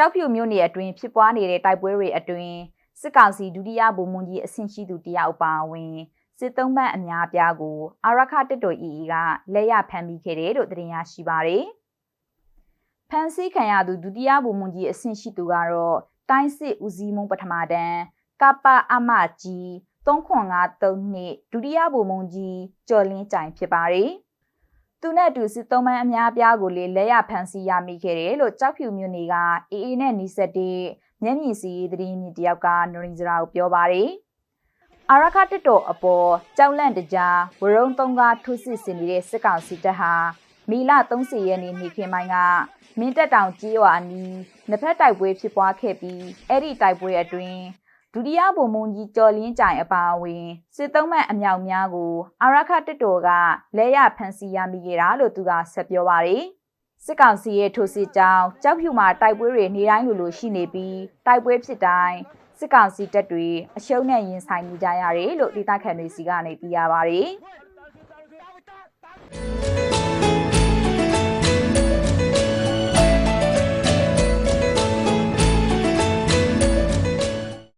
ကြောက်ဖြူမြို့နယ်အတွင်းဖြစ်ပွားနေတဲ့တိုက်ပွဲတွေအတွင်းစစ်ကောင်စီဒုတိယဗိုလ်မှူးကြီးအဆင့်ရှိသူတယောက်ပါဝင်စစ်သုံးပန်းအများအပြားကိုအာရခတက်တော် EE ကလက်ရဖမ်းမိခဲ့တယ်လို့သတင်းရရှိပါတယ်။ဖမ်းဆီးခံရသူဒုတိယဗိုလ်မှူးကြီးအဆင့်ရှိသူကတော့တိုင်းစစ်ဦးစီးမှုပထမတန်းကပအမကြီး3953နှစ်ဒုတိယဗိုလ်မှူးကြီးကျော်လင်းကြိုင်ဖြစ်ပါတယ်။ သူနဲ့အတူစစ်သုံးပန်းအများအပြားကိုလေလက်ရဖမ်းဆီးရမိခဲ့တယ်လို့ကြောက်ဖြူမြို့နယ်ကအေးအေးနဲ့နီးစပ်တဲ့မျက်မြင်စီသတင်းမြစ်တယောက်ကနရင်စရာကိုပြောပါတယ်။အာရခတက်တော်အပေါ်ကြောက်လန့်တကြားဝရုံသုံးကားထိုးစစ်ဆင်နေတဲ့စစ်ကောင်စီတပ်ဟာမီလ30ရက်နေ့နေ့ခင်းပိုင်းကမင်းတက်တောင်ကြီးရွာအနီးနှစ်ဖက်တိုက်ပွဲဖြစ်ပွားခဲ့ပြီးအဲ့ဒီတိုက်ပွဲအတွင်း ဒုတိယဗိုလ်မှူးကြီးကျော်လင်းကြိုင်အပါအဝင်စစ်သုံးမှတ်အမြောက်များကိုအာရခတက်တော်ကလက်ရဖမ်းဆီးရမိခဲ့တာလို့သူကဆက်ပြောပါတယ်စစ်ကောင်စီရဲ့ထိုးစစ်ကြောင်းကြောက်ဖြူမှာတိုက်ပွဲတွေနေတိုင်းလိုလိုရှိနေပြီးတိုက်ပွဲဖြစ်တိုင်းစစ်ကောင်စီတပ်တွေအရှုံးနဲ့ရင်ဆိုင်နေကြရတယ်လို့ဒေသခံတွေစီကနေသိရပါတယ်။